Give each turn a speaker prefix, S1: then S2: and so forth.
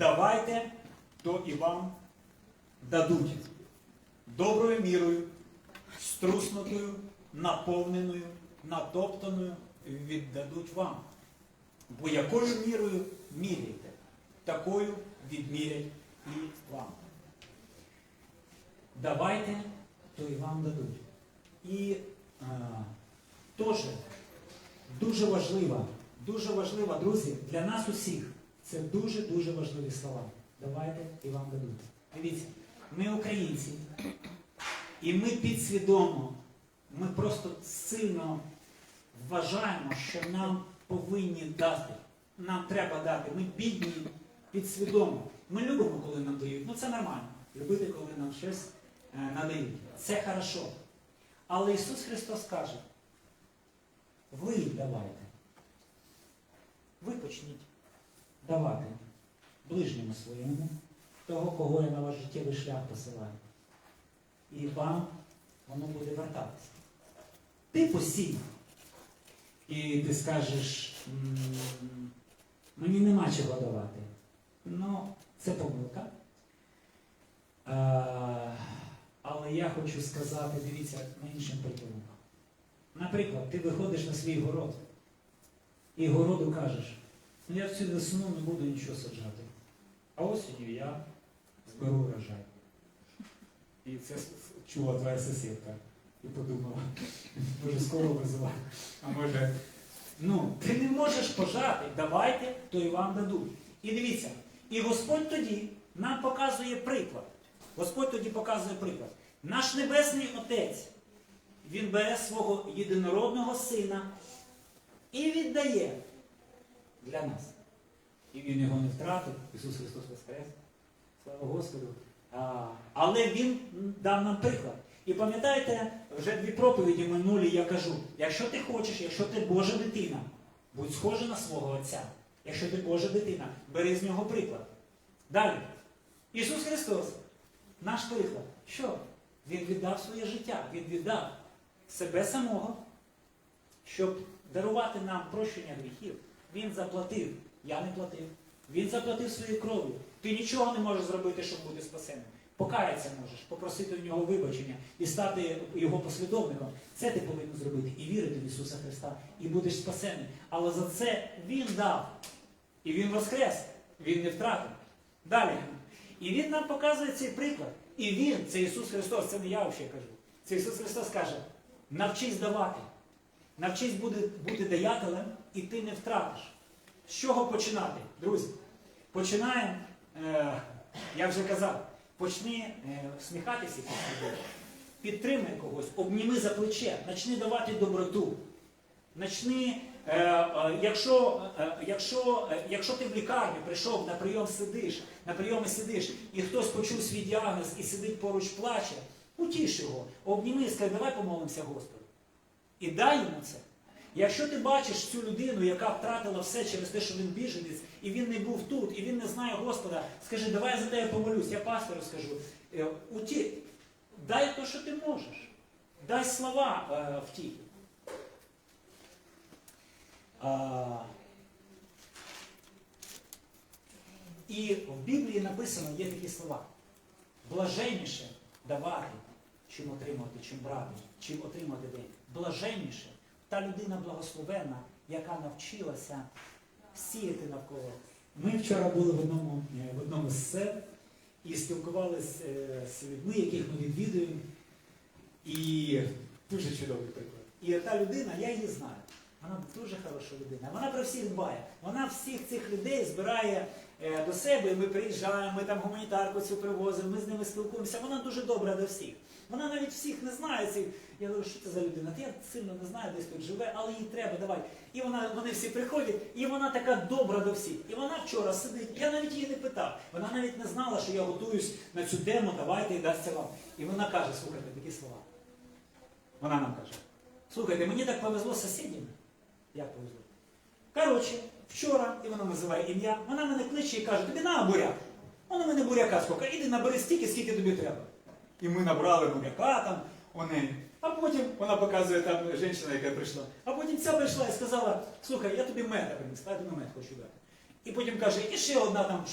S1: давайте, то і вам дадуть доброю мірою, струснутою, наповненою, натоптаною віддадуть вам. Бо якою мірою міряєте, такою відмірять і вам. Давайте, то і вам дадуть. І е, теж дуже важлива, дуже важлива, друзі, для нас усіх. Це дуже-дуже важливі слова. Давайте і вам дадуть. Дивіться, ми українці, і ми підсвідомо, ми просто сильно вважаємо, що нам повинні дати. Нам треба дати. Ми бідні підсвідомо. Ми любимо, коли нам дають. Ну це нормально. Любити, коли нам щось е, надають. Це хорошо. Але Ісус Христос каже, ви давайте. Ви почніть давати ближньому своєму, того, кого я на ваш життєвий шлях посилаю. І вам воно буде вертатися. Ти посій. І ти скажеш, мені нема чого давати. Ну, це помилка. Е, Але я хочу сказати, дивіться, на іншим прикладом. Наприклад, ти виходиш на свій город і городу кажеш, ну я в цю весну не буду нічого саджати. А осінню я зберу урожай. І це чула твоя сусідка. І подумала, може скоро везла. А може. Ну, ти не можеш пожати, давайте, то і вам дадуть. І дивіться, і Господь тоді нам показує приклад. Господь тоді показує приклад. Наш Небесний Отець, Він бере свого єдинородного сина і віддає для нас. І Він його не втратив, Ісус Христос Воскрес. Слава Господу. А, але Він дав нам приклад. І пам'ятаєте, вже дві проповіді минулі я кажу, якщо ти хочеш, якщо ти Божа дитина, будь схожа на свого Отця. Якщо ти Божа дитина, бери з нього приклад. Далі. Ісус Христос, наш приклад. Що? Він віддав своє життя, Він віддав себе самого, щоб дарувати нам прощення гріхів. Він заплатив. Я не платив. Він заплатив своєю кров'ю. Ти нічого не можеш зробити, щоб бути спасеним. Покаятися можеш, попросити у нього вибачення і стати його послідовником. Це ти повинен зробити і вірити в Ісуса Христа, і будеш спасений. Але за це Він дав. І Він воскрес, Він не втратив. Далі. І Він нам показує цей приклад. І Він, це Ісус Христос, це не я взагалі кажу. Це Ісус Христос каже, навчись давати. Навчись бути, бути даятелем, і ти не втратиш. З чого починати, друзі? Починаємо, е, я вже казав, почни е, всміхатися собою, підтримай когось, обніми за плече, почни давати доброту. Начни, е, е, якщо, е, якщо, е, якщо ти в лікарню прийшов на прийом сидиш, на прийомі сидиш, і хтось почув свій діагноз і сидить поруч плаче, утіш його, обніми і скажи, давай помолимося Господу. І дай йому це. Якщо ти бачиш цю людину, яка втратила все через те, що він біженець, і він не був тут, і він не знає Господа, скажи, давай я за тебе помолюсь, я пастору скажу. Е, Уті... Дай те, що ти можеш. Дай слова е, втіхи. А, І в Біблії написано є такі слова. Блаженніше давати, чим отримати, чим брати, чим отримати день. Блаженніше та людина благословенна, яка навчилася сіяти навколо. Ми вчора були в одному, е, в одному з сел і спілкувалися е, з людьми, яких ми відвідуємо. І дуже чудовий приклад. І та людина, я її знаю. Вона дуже хороша людина. Вона про всіх дбає. Вона всіх цих людей збирає до себе. Ми приїжджаємо, ми там гуманітарку цю привозимо, ми з ними спілкуємося. Вона дуже добра до всіх. Вона навіть всіх не знає. Цих. Я говорю, що це за людина? Та я сильно не знаю, десь тут живе, але їй треба, давай. І вона, вони всі приходять, і вона така добра до всіх. І вона вчора сидить. Я навіть її не питав. Вона навіть не знала, що я готуюсь на цю тему, давайте і дасться вам. І вона каже, слухайте, такі слова. Вона нам каже, слухайте, мені так повезло з сусідями. Як повезло? Коротше, вчора, і вона називає ім'я, вона мене кличе і каже, тобі на буряк. Вона мене буряка скільки, іди набери стільки, скільки тобі треба. І ми набрали буряка там у неї. А потім вона показує там жінка, яка прийшла. А потім ця прийшла і сказала, слухай, я тобі мед принесла, я тобі мед хочу дати. І потім каже, і ще одна там